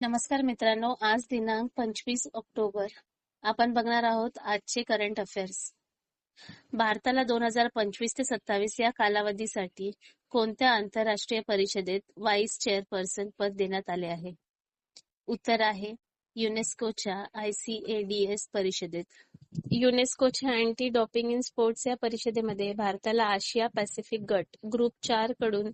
नमस्कार मित्रांनो आज दिनांक पंचवीस ऑक्टोबर. आपण बघणार आहोत आजचे करंट अफेअर्स भारताला दोन हजार पंचवीस ते सत्तावीस या कालावधीसाठी कोणत्या आंतरराष्ट्रीय परिषदेत व्हाईस चेअरपर्सन पद देण्यात आले आहे? उत्तर आहे युनेस्कोच्या I C A D S परिषदेत. युनेस्कोच्या अँटी डॉपिंग इन स्पोर्ट्स या परिषदेमध्ये भारताला आशिया पॅसिफिक गट ग्रुप चारकडून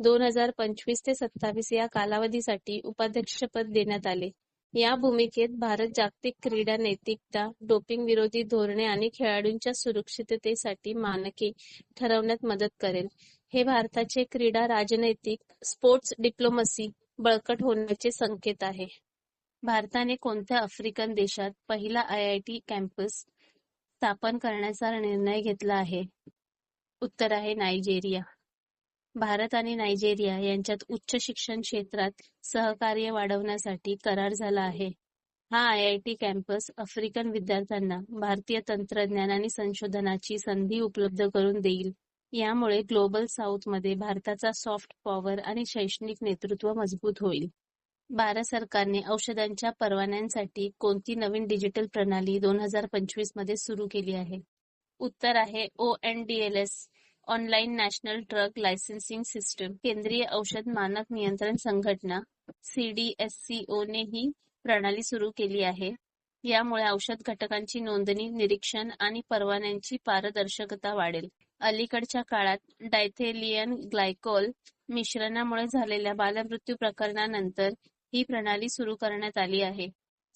दोन हजार पंचवीस ते सत्तावीस या कालावधीसाठी उपाध्यक्षपद देण्यात आले. या भूमिकेत भारत जागतिक क्रीडा नैतिकता डोपिंग विरोधी धोरणे आणि खेळाडूंच्या सुरक्षिततेसाठी मानके ठरवण्यात मदत करेल. हे भारताचे क्रीडा राजनैतिक स्पोर्ट्स डिप्लोमसी बळकट होण्याचे संकेत आहे. भारताने कोणत्या आफ्रिकन देशात पहिला आय आयटी कॅम्पस स्थापन करण्याचा निर्णय घेतला आहे? उत्तर आहे नायजेरिया. भारत आणि नायजेरिया यांच्यात उच्च शिक्षण क्षेत्रात सहकार्य वाढवण्यासाठी करार झाला आहे. हा आयआयटी कॅम्पस आफ्रिकन विद्यार्थ्यांना भारतीय तंत्रज्ञान आणि संशोधनाची संधी उपलब्ध करून देईल. यामुळे ग्लोबल साऊथमध्ये भारताचा सॉफ्ट पॉवर आणि शैक्षणिक नेतृत्व मजबूत होईल. भारत सरकारने औषधांच्या परवान्यांसाठी कोणती नवीन डिजिटल प्रणाली दोन हजार पंचवीसमध्ये सुरू केली आहे? उत्तर आहे O N D L S online national drug licensing system केंद्रीय औषध मानक नियंत्रण संघटना सीडीएससीओ ने ही प्रणाली सुरू केली आहे. यामुळे औषध घटकांची नोंदणी निरीक्षण आणि परवान्यांची पारदर्शकता वाढेल. अलीकडच्या काळात डायथेलियन ग्लायकोल मिश्रणामुळे झालेल्या बालमृत्यू प्रकरणानंतर ही प्रणाली सुरू करण्यात आली आहे.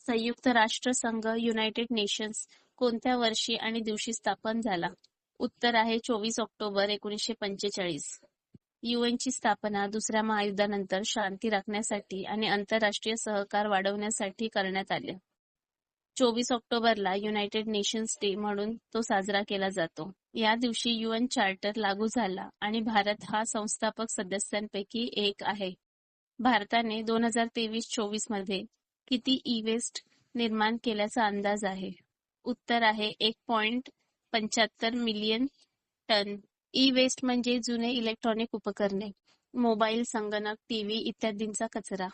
संयुक्त राष्ट्र संघ युनायटेड नेशन्स कोणत्या वर्षी आणि दिवशी स्थापन झाला? उत्तर आहे चोवीस ऑक्टोबर एकोणीसशे पंचेचाळीस. ची स्थापना दुसऱ्या महायुद्धानंतर शांती राखण्यासाठी आणि आंतरराष्ट्रीय सहकार वाढवण्यासाठी करण्यात आले. चोवीस ऑक्टोबरला युनायटेड नेशन्स डे म्हणून तो साजरा केला जातो. या दिवशी युएन चार्टर लागू झाला आणि भारत हा संस्थापक सदस्यांपैकी एक आहे. भारताने दोन हजार तेवीस चोवीसमध्ये किती ई वेस्ट निर्माण केल्याचा अंदाज आहे? उत्तर आहे एक पॉइंट पंच्याहत्तर मिलियन टन. ई वेस्ट म्हणजे जुने इलेक्ट्रॉनिक उपकरणे मोबाईल संगणक टीव्ही इत्यादींचा कचरा.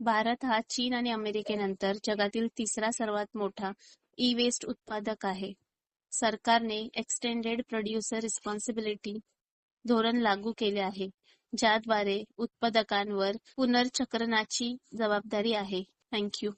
भारत हा चीन आणि अमेरिकेनंतर जगातील तिसरा सर्वात मोठा ई वेस्ट उत्पादक आहे. सरकारने एक्सटेंडेड प्रोड्युसर रिस्पॉन्सिबिलिटी धोरण लागू केले आहे. ज्याद्वारे उत्पादकांवर पुनर्चक्रणाची जबाबदारी आहे. थँक्यू